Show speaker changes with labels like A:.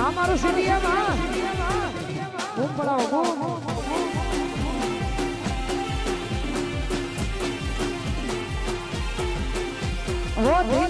A: અમારું સિટીએમાં બૂમ પડાવો બૂમ હો